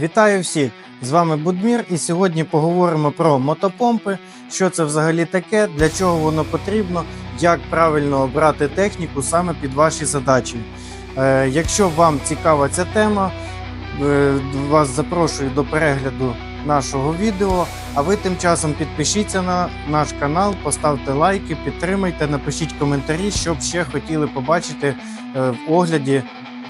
Вітаю всіх! З вами Будмір, і сьогодні поговоримо про мотопомпи, що це взагалі таке, для чого воно потрібно, як правильно обрати техніку саме під ваші задачі. Е, якщо вам цікава ця тема, е, вас запрошую до перегляду нашого відео. А ви тим часом підпишіться на наш канал, поставте лайки, підтримайте, напишіть коментарі, що б ще хотіли побачити е, в огляді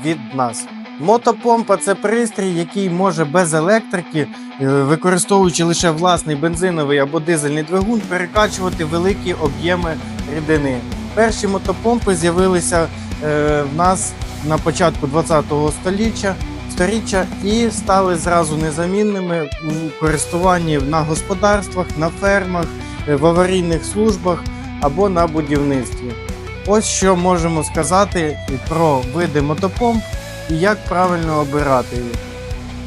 від нас. Мотопомпа це пристрій, який може без електрики, е, використовуючи лише власний бензиновий або дизельний двигун, перекачувати великі об'єми рідини. Перші мотопомпи з'явилися е, в нас на початку 20-го століття, сторіччя і стали зразу незамінними у користуванні на господарствах, на фермах, е, в аварійних службах або на будівництві. Ось що можемо сказати про види мотопомп і як правильно обирати їх.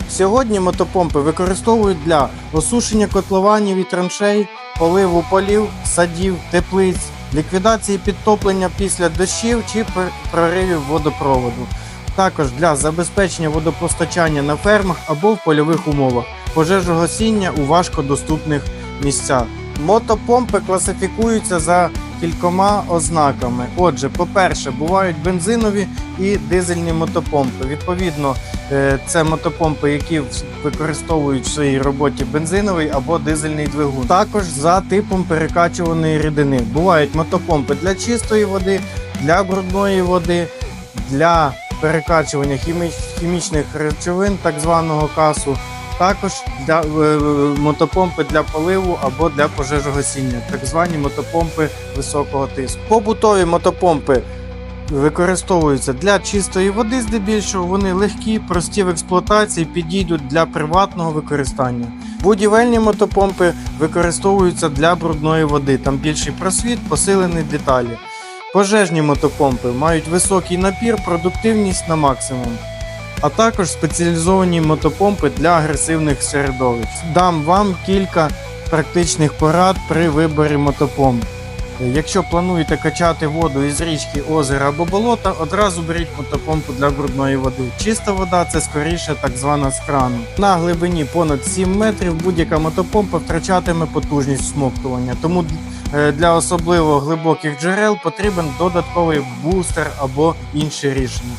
Сьогодні мотопомпи використовують для осушення котлованів і траншей, поливу полів, садів, теплиць, ліквідації підтоплення після дощів чи проривів водопроводу. Також для забезпечення водопостачання на фермах або в польових умовах, пожежогасіння у важкодоступних місцях. Мотопомпи класифікуються за кількома ознаками. Отже, по-перше, бувають бензинові і дизельні мотопомпи. Відповідно, е, це мотопомпи, які використовують в своїй роботі бензиновий або дизельний двигун. Також за типом перекачуваної рідини. Бувають мотопомпи для чистої води, для брудної води, для перекачування хімічних речовин, так званого касу. Також для е, мотопомпи для поливу або для пожежогасіння, так звані мотопомпи високого тиску. Побутові мотопомпи використовуються для чистої води, здебільшого вони легкі, прості в експлуатації, підійдуть для приватного використання. Будівельні мотопомпи використовуються для брудної води, там більший просвіт, посилені деталі. Пожежні мотопомпи мають високий напір, продуктивність на максимум. А також спеціалізовані мотопомпи для агресивних середовищ. Дам вам кілька практичних порад при виборі мотопомп. Якщо плануєте качати воду із річки, озера або болота, одразу беріть мотопомпу для брудної води. Чиста вода це скоріше так звана з крану. На глибині понад 7 метрів будь-яка мотопомпа втрачатиме потужність всмоктування. Тому е, для особливо глибоких джерел потрібен додатковий бустер або інше рішення.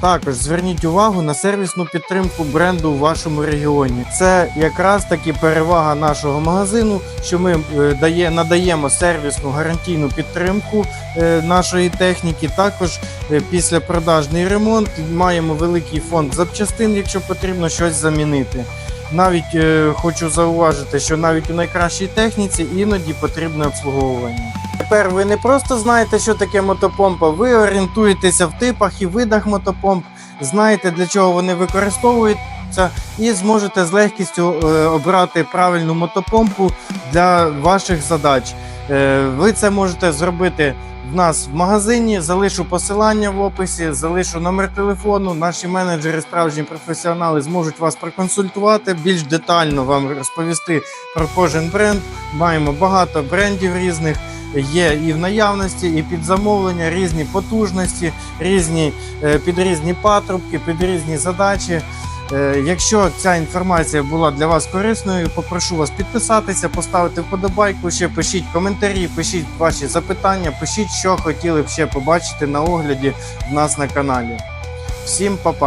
Також зверніть увагу на сервісну підтримку бренду в вашому регіоні. Це якраз таки перевага нашого магазину, що ми е, дає, надаємо сервісну гарантійну підтримку е, нашої техніки. Також е, після продажний ремонт маємо великий фонд запчастин, якщо потрібно щось замінити. Навіть хочу зауважити, що навіть у найкращій техніці іноді потрібне обслуговування. Тепер ви не просто знаєте, що таке мотопомпа, ви орієнтуєтеся в типах і видах мотопомп, знаєте, для чого вони використовуються, і зможете з легкістю е, обрати правильну мотопомпу для ваших задач. Е, ви це можете зробити в нас в магазині. Залишу посилання в описі, залишу номер телефону. Наші менеджери, справжні професіонали, зможуть вас проконсультувати, більш детально вам розповісти про кожен бренд. Маємо багато брендів різних. Є і в наявності, і під замовлення різні потужності, різні е, під різні патрубки, під різні задачі. Е, Якщо ця інформація була для вас корисною, попрошу вас підписатися, поставити вподобайку. Ще пишіть коментарі, пишіть ваші запитання, пишіть, що хотіли б ще побачити на огляді в нас на каналі. Всім па-па!